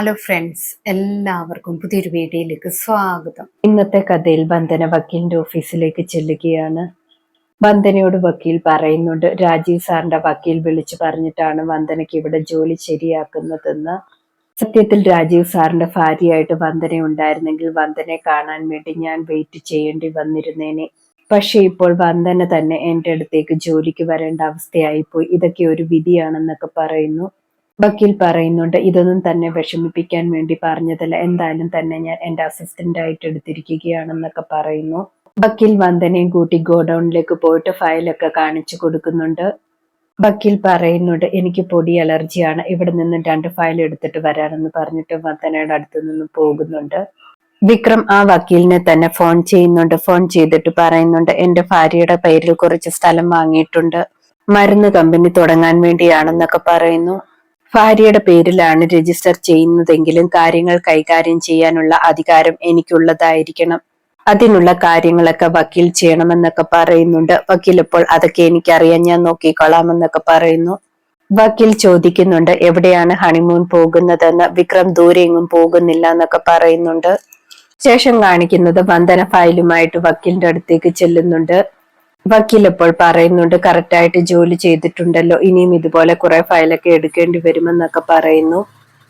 Hello friends എല്ലാവർക്കും പുതിയൊരു വീഡിയോയിലേക്ക് സ്വാഗതം. ഇന്നത്തെ കഥയിൽ ബന്ധന വക്കീലിന്റെ ഓഫീസിലേക്ക് ചെല്ലുകയാണ്. വന്ദനയോട് വക്കീൽ പറയുന്നുണ്ട് രാജീവ് സാറിന്റെ വക്കീൽ വിളിച്ചു പറഞ്ഞിട്ടാണ് വന്ദനയ്ക്ക് ഇവിടെ ജോലി ശരിയാക്കുന്നതെന്ന്. സത്യത്തിൽ രാജീവ് സാറിന്റെ ഭാര്യയായിട്ട് വന്ദന ഉണ്ടായിരുന്നെങ്കിൽ വന്ദനെ കാണാൻ വേണ്ടി ഞാൻ വെയിറ്റ് ചെയ്യേണ്ടി വന്നിരുന്നേനെ. പക്ഷേ ഇപ്പോൾ വന്ദന തന്നെ എന്റെ അടുത്തേക്ക് ജോലിക്ക് വരേണ്ട അവസ്ഥയായിപ്പോയി. ഇതൊക്കെ ഒരു വിധിയാണെന്നൊക്കെ പറയുന്നു. വക്കീൽ പറയുന്നുണ്ട് ഇതൊന്നും തന്നെ വിഷമിപ്പിക്കാൻ വേണ്ടി പറഞ്ഞതല്ല. എന്തായാലും തന്നെ ഞാൻ എന്റെ അസിസ്റ്റന്റ് ആയിട്ട് എടുത്തിരിക്കുകയാണെന്നൊക്കെ പറയുന്നു. വക്കീൽ വന്ദനയും കൂട്ടി ഗോഡൌണിലേക്ക് പോയിട്ട് ഫയലൊക്കെ കാണിച്ചു കൊടുക്കുന്നുണ്ട്. വക്കീൽ പറയുന്നുണ്ട് എനിക്ക് പൊടി അലർജിയാണ്. ഇവിടെ നിന്നും രണ്ട് ഫയൽ എടുത്തിട്ട് വരാനെന്ന് പറഞ്ഞിട്ട് വന്ദനയുടെ അടുത്ത് നിന്നും പോകുന്നുണ്ട്. വിക്രം ആ വക്കീലിനെ തന്നെ ഫോൺ ചെയ്യുന്നുണ്ട്. ഫോൺ ചെയ്തിട്ട് പറയുന്നുണ്ട് എന്റെ ഭാര്യയുടെ പേരിൽ കുറച്ച് സ്ഥലം വാങ്ങിയിട്ടുണ്ട്. മരുന്ന് കമ്പനി തുടങ്ങാൻ വേണ്ടിയാണെന്നൊക്കെ പറയുന്നു. ഭാര്യയുടെ പേരിലാണ് രജിസ്റ്റർ ചെയ്യുന്നതെങ്കിലും കാര്യങ്ങൾ കൈകാര്യം ചെയ്യാനുള്ള അധികാരം എനിക്കുള്ളതായിരിക്കണം. അതിനുള്ള കാര്യങ്ങളൊക്കെ വക്കീൽ ചെയ്യണമെന്നൊക്കെ പറയുന്നുണ്ട്. വക്കീൽ ഇപ്പോൾ അതൊക്കെ എനിക്കറിയാൻ ഞാൻ നോക്കിക്കൊള്ളാമെന്നൊക്കെ പറയുന്നു. വക്കീൽ ചോദിക്കുന്നുണ്ട് എവിടെയാണ് ഹണിമൂൺ പോകുന്നതെന്ന്? വിക്രം ദൂരെ എങ്ങും പോകുന്നില്ല എന്നൊക്കെ പറയുന്നുണ്ട്. ശേഷം കാണിക്കുന്നത് വന്ദന ഫയലുമായിട്ട് വക്കീലിന്റെ അടുത്തേക്ക് ചെല്ലുന്നുണ്ട്. വക്കീൽ ഇപ്പോൾ പറയുന്നുണ്ട് കറക്റ്റായിട്ട് ജോലി ചെയ്തിട്ടുണ്ടല്ലോ. ഇനിയും ഇതുപോലെ കുറെ ഫയലൊക്കെ എടുക്കേണ്ടി വരുമെന്നൊക്കെ പറയുന്നു.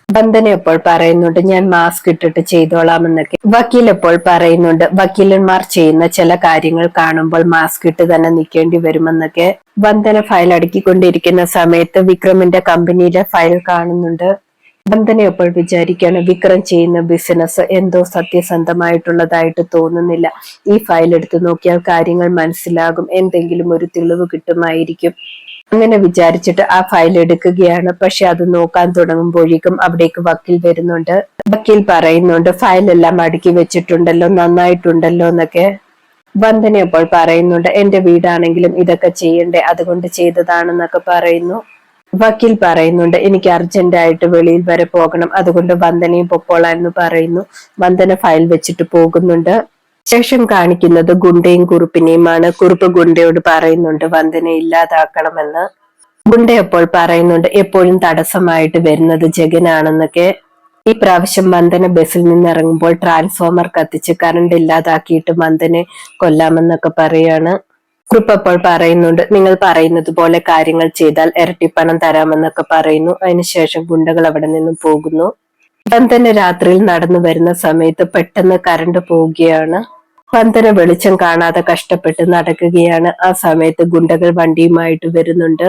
ബന്ധന ഇപ്പോൾ പറയുന്നുണ്ട് ഞാൻ മാസ്ക് ഇട്ടിട്ട് ചെയ്തോളാമെന്നൊക്കെ. വക്കീൽ ഇപ്പോൾ പറയുന്നുണ്ട് വക്കീലന്മാർ ചെയ്യുന്ന ചില കാര്യങ്ങൾ കാണുമ്പോൾ മാസ്ക് ഇട്ട് തന്നെ നിൽക്കേണ്ടി വരുമെന്നൊക്കെ. ബന്ധന ഫയൽ അടുക്കിക്കൊണ്ടിരിക്കുന്ന സമയത്ത് വിക്രമിന്റെ കമ്പനിയിലെ ഫയൽ കാണുന്നുണ്ട്. ബന്ധന എപ്പോൾ വിചാരിക്കാണ് വിക്രം ചെയ്യുന്ന ബിസിനസ് എന്തോ സത്യസന്ധമായിട്ടുള്ളതായിട്ട് തോന്നുന്നില്ല. ഈ ഫയൽ എടുത്ത് നോക്കിയാൽ കാര്യങ്ങൾ മനസ്സിലാകും. എന്തെങ്കിലും ഒരു തെളിവ് കിട്ടുമായിരിക്കും. അങ്ങനെ വിചാരിച്ചിട്ട് ആ ഫയൽ എടുക്കുകയാണ്. പക്ഷെ അത് നോക്കാൻ തുടങ്ങുമ്പോഴേക്കും അവിടേക്ക് വക്കീൽ വരുന്നുണ്ട്. വക്കീൽ പറയുന്നുണ്ട് ഫയൽ എല്ലാം അടുക്കി വെച്ചിട്ടുണ്ടല്ലോ നന്നായിട്ടുണ്ടല്ലോ എന്നൊക്കെ. വന്ദന അപ്പോൾ പറയുന്നുണ്ട് എന്റെ വീടാണെങ്കിലും ഇതൊക്കെ ചെയ്യണ്ടേ അതുകൊണ്ട് ചെയ്തതാണെന്നൊക്കെ പറയുന്നു. വക്കീൽ പറയുന്നുണ്ട് എനിക്ക് അർജന്റായിട്ട് വെളിയിൽ വരെ പോകണം. അതുകൊണ്ട് വന്ദനയും പൊക്കോളാം എന്ന് പറയുന്നു. വന്ദന ഫയൽ വെച്ചിട്ട് പോകുന്നുണ്ട്. ശേഷം കാണിക്കുന്നത് ഗുണ്ടയും കുറുപ്പിനെയുമാണ്. കുറുപ്പ് ഗുണ്ടയോട് പറയുന്നുണ്ട് വന്ദന ഇല്ലാതാക്കണമെന്ന്. ഗുണ്ട എപ്പോൾ പറയുന്നുണ്ട് എപ്പോഴും തടസ്സമായിട്ട് വരുന്നത് ജഗനാണെന്നൊക്കെ. ഈ പ്രാവശ്യം വന്ദന ബസ്സിൽ നിന്ന് ഇറങ്ങുമ്പോൾ ട്രാൻസ്ഫോമർ കത്തിച്ച് കറണ്ട് ഇല്ലാതാക്കിയിട്ട് വന്ദനെ കൊല്ലാമെന്നൊക്കെ പറയാണ്. കുറിപ്പ് അപ്പോൾ പറയുന്നുണ്ട്. നിങ്ങൾ പറയുന്നത് പോലെ കാര്യങ്ങൾ ചെയ്താൽ ഇരട്ടിപ്പണം തരാമെന്നൊക്കെ പറയുന്നു. അതിനുശേഷം ഗുണ്ടകൾ അവിടെ നിന്നും പോകുന്നു. തന്നെ രാത്രിയിൽ നടന്നു വരുന്ന സമയത്ത് പെട്ടെന്ന് കറണ്ട് പോവുകയാണ്. ബന്ധന വെളിച്ചം കാണാതെ കഷ്ടപ്പെട്ട് നടക്കുകയാണ്. ആ സമയത്ത് ഗുണ്ടകൾ വണ്ടിയുമായിട്ട് വരുന്നുണ്ട്.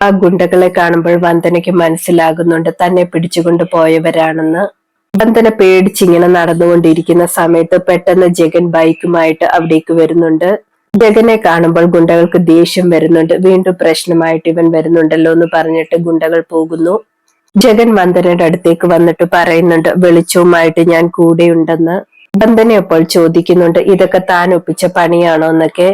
ആ ഗുണ്ടകളെ കാണുമ്പോൾ വന്ദനയ്ക്ക് മനസ്സിലാകുന്നുണ്ട്. തന്നെ പിടിച്ചുകൊണ്ട് പോയവരാണെന്ന്. വന്ദന പേടിച്ചിങ്ങനെ നടന്നുകൊണ്ടിരിക്കുന്ന സമയത്ത് പെട്ടെന്ന് ജഗൻ ബൈക്കുമായിട്ട് അവിടേക്ക് വരുന്നുണ്ട്. ജഗനെ കാണുമ്പോൾ ഗുണ്ടകൾക്ക് ദേഷ്യം വരുന്നുണ്ട്. വീണ്ടും പ്രശ്നമായിട്ട് ഇവൻ വരുന്നുണ്ടല്ലോ എന്ന് പറഞ്ഞിട്ട് ഗുണ്ടകൾ പോകുന്നു. ജഗൻ വന്ദനയുടെ അടുത്തേക്ക് വന്നിട്ട് പറയുന്നുണ്ട് വെളിച്ചവുമായിട്ട് ഞാൻ കൂടെയുണ്ടെന്ന്. വന്ദന അപ്പോൾ ചോദിക്കുന്നുണ്ട് ഇതൊക്കെ താൻ ഒപ്പിച്ച പണിയാണോ എന്നൊക്കെ?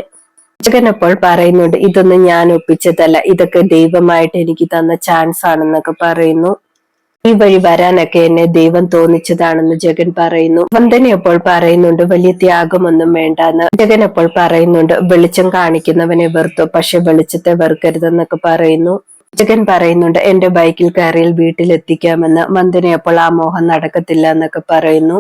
ജഗൻ അപ്പോൾ പറയുന്നുണ്ട് ഇതൊന്നും ഞാൻ ഒപ്പിച്ചതല്ല. ഇതൊക്കെ ദൈവമായിട്ട് എനിക്ക് തന്ന ചാൻസ് ആണെന്നൊക്കെ പറയുന്നു. ഈ വഴി വരാനൊക്കെ എന്നെ ദൈവം തോന്നിച്ചതാണെന്ന് ജഗൻ പറയുന്നു. വന്ദന അപ്പോൾ പറയുന്നുണ്ട് വലിയ ത്യാഗമൊന്നും വേണ്ടെന്ന്. ജഗൻ അപ്പോൾ പറയുന്നുണ്ട് വെളിച്ചം കാണിക്കുന്നവനെ വെറുത്തു പക്ഷെ വെളിച്ചത്തെ വെറുക്കരുതെന്നൊക്കെ പറയുന്നു. ജഗൻ പറയുന്നുണ്ട് എന്റെ ബൈക്കിൽ കയറിയിൽ വീട്ടിലെത്തിക്കാമെന്ന്. വന്ദന അപ്പോൾ ആ മോഹം നടക്കത്തില്ല എന്നൊക്കെ പറയുന്നു.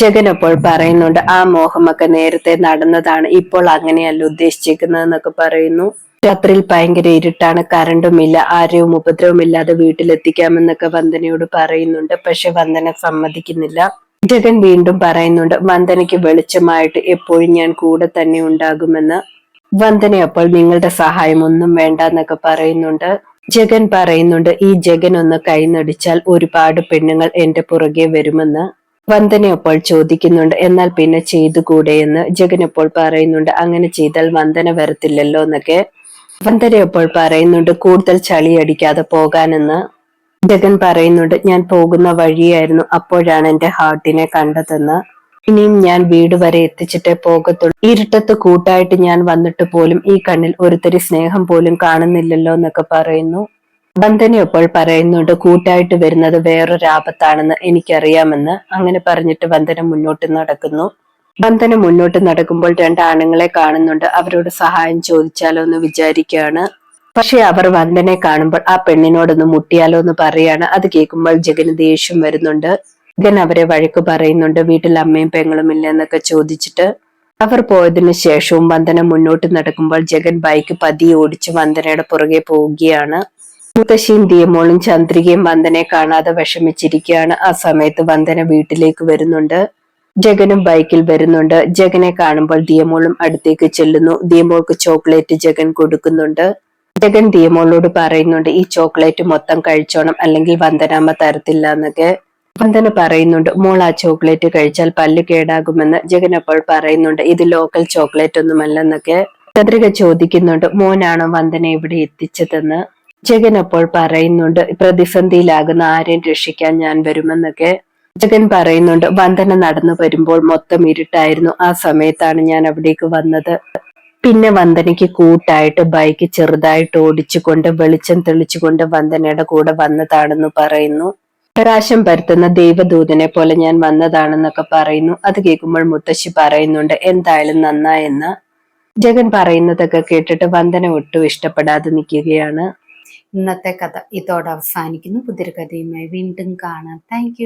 ജഗൻ അപ്പോൾ പറയുന്നുണ്ട് ആ മോഹമൊക്കെ നേരത്തെ നടന്നതാണ് ഇപ്പോൾ അങ്ങനെയല്ല ഉദ്ദേശിച്ചിരിക്കുന്നതെന്നൊക്കെ പറയുന്നു. രാത്രിയിൽ ഭയങ്കര ഇരുട്ടാണ് കറണ്ടുമില്ല ആരെയും ഉപദ്രവമില്ലാതെ വീട്ടിലെത്തിക്കാമെന്നൊക്കെ വന്ദനയോട് പറയുന്നുണ്ട്. പക്ഷെ വന്ദന സമ്മതിക്കുന്നില്ല. ജഗൻ വീണ്ടും പറയുന്നുണ്ട് വന്ദനയ്ക്ക് വെളിച്ചമായിട്ട് എപ്പോഴും ഞാൻ കൂടെ തന്നെ ഉണ്ടാകുമെന്ന്. വന്ദന അപ്പോൾ നിങ്ങളുടെ സഹായം ഒന്നും വേണ്ട എന്നൊക്കെ പറയുന്നുണ്ട്. ജഗൻ പറയുന്നുണ്ട് ഈ ജഗൻ ഒന്ന് കൈനടിച്ചാൽ ഒരുപാട് പെണ്ണുങ്ങൾ എന്റെ പുറകെ വരുമെന്ന്. വന്ദന അപ്പോൾ ചോദിക്കുന്നുണ്ട് എന്നാൽ പിന്നെ ചെയ്തുകൂടെ എന്ന് ജഗൻ അപ്പോൾ പറയുന്നുണ്ട് അങ്ങനെ ചെയ്താൽ വന്ദന വരത്തില്ലല്ലോ എന്നൊക്കെ. അപ്പോൾ പറയുന്നുണ്ട് കൂടുതൽ ചളി അടിക്കാതെ പോകാനെന്ന്. ജഗൻ പറയുന്നുണ്ട് ഞാൻ പോകുന്ന വഴിയായിരുന്നു അപ്പോഴാണ് എന്റെ ഹാർട്ടിനെ കണ്ടതെന്ന്. ഇനിയും ഞാൻ വീട് വരെ എത്തിച്ചിട്ടേ പോകത്തുള്ളൂ. ഇരുട്ടത്ത് കൂട്ടായിട്ട് ഞാൻ വന്നിട്ട് പോലും ഈ കണ്ണിൽ ഒരുത്തരി സ്നേഹം പോലും കാണുന്നില്ലല്ലോ എന്നൊക്കെ പറയുന്നു. വന്ദനയപ്പോൾ പറയുന്നുണ്ട് കൂട്ടായിട്ട് വരുന്നത് വേറൊരു ആപത്താണെന്ന് എനിക്കറിയാമെന്ന്. അങ്ങനെ പറഞ്ഞിട്ട് വന്ദന മുന്നോട്ട് നടക്കുന്നു. ബന്ധന മുന്നോട്ട് നടക്കുമ്പോൾ രണ്ട് ആണുങ്ങളെ കാണുന്നുണ്ട്. അവരോട് സഹായം ചോദിച്ചാലോ എന്ന് വിചാരിക്കുകയാണ്. പക്ഷെ അവർ വന്ദനെ കാണുമ്പോൾ ആ പെണ്ണിനോടൊന്ന് മുട്ടിയാലോ എന്ന് പറയാണ്. അത് കേൾക്കുമ്പോൾ ജഗന് ദേഷ്യം വരുന്നുണ്ട്. ജഗൻ അവരെ വഴക്ക് പറയുന്നുണ്ട്. വീട്ടിൽ അമ്മയും പെങ്ങളും ഇല്ല എന്നൊക്കെ ചോദിച്ചിട്ട് അവർ പോയതിനു ശേഷവും വന്ദന മുന്നോട്ട് നടക്കുമ്പോൾ ജഗൻ ബൈക്ക് പതിയെ ഓടിച്ച് വന്ദനയുടെ പുറകെ പോവുകയാണ്. മുത്തശ്ശിയും ദിയമോളും ചന്ദ്രികയും വന്ദനെ കാണാതെ വിഷമിച്ചിരിക്കുകയാണ്. ആ സമയത്ത് വന്ദന വീട്ടിലേക്ക് വരുന്നുണ്ട്. ജഗനും ബൈക്കിൽ വരുന്നുണ്ട്. ജഗനെ കാണുമ്പോൾ ദിയമോളും അടുത്തേക്ക് ചെല്ലുന്നു. ദിയമോൾക്ക് ചോക്ലേറ്റ് ജഗൻ കൊടുക്കുന്നുണ്ട്. ജഗൻ ദിയമോളോട് പറയുന്നുണ്ട് ഈ ചോക്ലേറ്റ് മൊത്തം കഴിച്ചോണം അല്ലെങ്കിൽ വന്ദനാമ്മ തരത്തില്ല എന്നൊക്കെ. വന്ദന പറയുന്നുണ്ട് മോൾ ആ ചോക്ലേറ്റ് കഴിച്ചാൽ പല്ല് കേടാകുമെന്ന്. ജഗൻ അപ്പോൾ പറയുന്നുണ്ട് ഇത് ലോക്കൽ ചോക്ലേറ്റ് ഒന്നുമല്ലെന്നൊക്കെ ചന്ദ്രിക ചോദിക്കുന്നുണ്ട് മോനാണോ വന്ദന ഇവിടെ എത്തിച്ചതെന്ന്? ജഗൻ അപ്പോൾ പറയുന്നുണ്ട് പ്രതിസന്ധിയിലാകുന്ന ആരെയും രക്ഷിക്കാൻ ഞാൻ വരുമെന്നൊക്കെ. ജഗൻ പറയുന്നുണ്ട് വന്ദന നടന്നു വരുമ്പോൾ മൊത്തം ഇരുട്ടായിരുന്നു. ആ സമയത്താണ് ഞാൻ അവിടേക്ക് വന്നത്. പിന്നെ വന്ദനയ്ക്ക് കൂട്ടായിട്ട് ബൈക്ക് ചെറുതായിട്ട് ഓടിച്ചുകൊണ്ട് വെളിച്ചം തെളിച്ചുകൊണ്ട് വന്ദനയുടെ കൂടെ വന്നതാണെന്ന് പറയുന്നു. പ്രകാശം പരത്തുന്ന ദൈവദൂതനെ പോലെ ഞാൻ വന്നതാണെന്നൊക്കെ പറയുന്നു. അത് കേൾക്കുമ്പോൾ മുത്തശ്ശി പറയുന്നുണ്ട് എന്തായാലും നന്നായെന്ന്. ജഗൻ പറയുന്നതൊക്കെ കേട്ടിട്ട് വന്ദന ഒട്ടും ഇഷ്ടപ്പെടാതെ നിൽക്കുകയാണ്. ഇന്നത്തെ കഥ ഇതോടെ അവസാനിക്കുന്നു. പുതിയ കഥയുമായി വീണ്ടും കാണാം. താങ്ക്